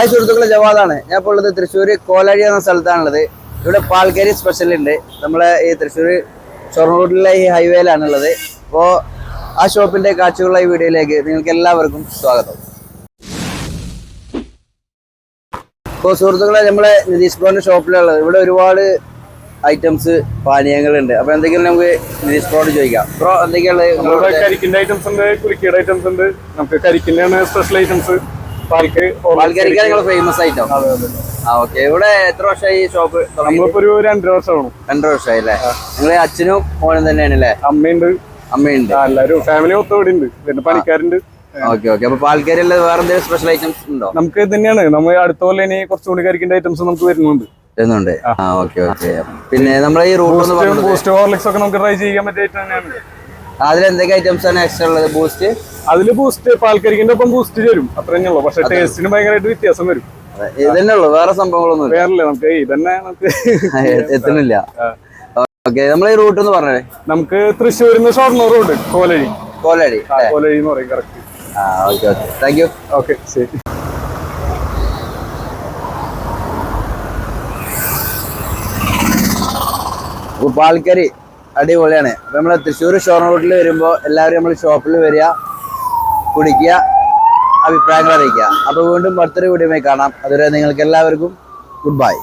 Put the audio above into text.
Hi സുഹൃത്തുക്കളെ ജവാദാണ്. ഞാൻ ഇപ്പോൾ ഉള്ളത് തൃശ്ശൂർ കോലഴി എന്ന സ്ഥലത്താണുള്ളത്. ഇവിടെ പാൽക്കരി സ്പെഷ്യൽ ഉണ്ട്. നമ്മളെ ഈ തൃശ്ശൂർ ഷൊർണൂരിലെ ഈ ഹൈവേയിലാണുള്ളത് അപ്പോൾ ആ ഷോപ്പിന്റെ കാഴ്ചകളുള്ള ഈ വീഡിയോയിലേക്ക് നിങ്ങൾക്ക് എല്ലാവർക്കും സ്വാഗതം. ഇപ്പോൾ സുഹൃത്തുക്കളെ നമ്മളെ നിതീഷ് ബ്രോന്റെ ഷോപ്പിലുള്ളത് ഇവിടെ ഒരുപാട് ഐറ്റംസ് പാനീയങ്ങളുണ്ട്. അപ്പോൾ എന്തെങ്കിലും നമുക്ക് നിതീഷ് ബ്രോട് ചോദിക്കാം. ബ്രോ എന്തൊക്കെയാണ് കരിക്കിന്റെ ഐറ്റംസ് ഉണ്ട് കുലുക്കിയുടെ ഐറ്റംസ് ഉണ്ട്. നമുക്ക് കരിക്കിന്റെ സ്പെഷ്യൽ ഐറ്റംസ് പാൽക്ക് പാൽക്കരിക്കാൻ നിങ്ങൾ ഫേമസ് ആയിട്ടോ? ആ ഓക്കെ ഇവിടെ എത്ര വർഷമായി ഷോപ്പ് നമ്മളിപ്പോ ഒരു രണ്ടര വർഷമാണ് രണ്ടര വർഷമായി അല്ലേ നിങ്ങളെ അച്ഛനും മോനും തന്നെയാണ് അല്ലേ? അമ്മയുണ്ട്. അമ്മയുണ്ട്. ആ, എല്ലാരും ഫാമിലി മൊത്തം ഇവിടെ ഉണ്ട് പിന്നെ പണിക്കാരുണ്ട്. ഓക്കെ ഓക്കെ അപ്പൊ പാൽക്കരി അല്ലാതെ വേറെ എന്തെങ്കിലും സ്പെഷ്യൽ ഐറ്റംസ് ഉണ്ടോ? നമുക്ക് തന്നെയാണ്. നമ്മൾ അടുത്ത പോലെ ഇനി കുറച്ചുകൂടി കരിക്കേണ്ട ഐറ്റംസ് നമുക്ക് വരുന്നുണ്ട്. വരുന്നുണ്ട്. ആ. ഓക്കെ ഓക്കെ പിന്നെ നമ്മളെ ഈ റൂട്ട് ബൂസ്റ്റ് ഹോർലിക്സ് ഒക്കെ നമുക്ക് ട്രൈ ചെയ്യാൻ പറ്റിയ തന്നെയാണ്. അതിൽ എന്തൊക്കെ ഐറ്റംസ് ആണ് എക്സ്ട്രാ ഉള്ളത്? ബൂസ്റ്റ് അതിൽ ബൂസ്റ്റ് പാൽക്കരിക്കിന്റെ ഒപ്പം ബൂസ്റ്റ് തരും. അത്ര തന്നെയുള്ളൂ പക്ഷെ ടേസ്റ്റിന് ഭയങ്കരമായിട്ട് വ്യത്യാസം വരും. ഇതന്നെ ഉള്ളു. വേറെ സംഭവങ്ങളൊന്നും വേറല്ലേ നമുക്ക് ഇതന്നെ നമുക്ക് എത്തുന്നില്ല. ഓക്കെ നമ്മൾ ഈ റൂട്ട് എന്ന് പറഞ്ഞേ. നമുക്ക് തൃശ്ശൂരിൽ നിന്ന് ഷൊർണൂർ റോഡ് കോലഴി കോലടി ആ, കോലഴി എന്ന് പറയും കറക്റ്റ് ആ okay okay thank you okay ശരി. പാൽക്കരി. അടിപൊളിയാണ്. അപ്പം നമ്മൾ തൃശ്ശൂർ ഷോർ റൂട്ടിൽ വരുമ്പോൾ എല്ലാവരും നമ്മൾ ഷോപ്പിൽ വരിക കുടിക്കുക അഭിപ്രായങ്ങൾ അറിയിക്കുക. അപ്പോൾ വീണ്ടും അടുത്തൊരു വീഡിയോയുമായി കാണാം. അതുവരെ നിങ്ങൾക്ക് എല്ലാവർക്കും ഗുഡ് ബൈ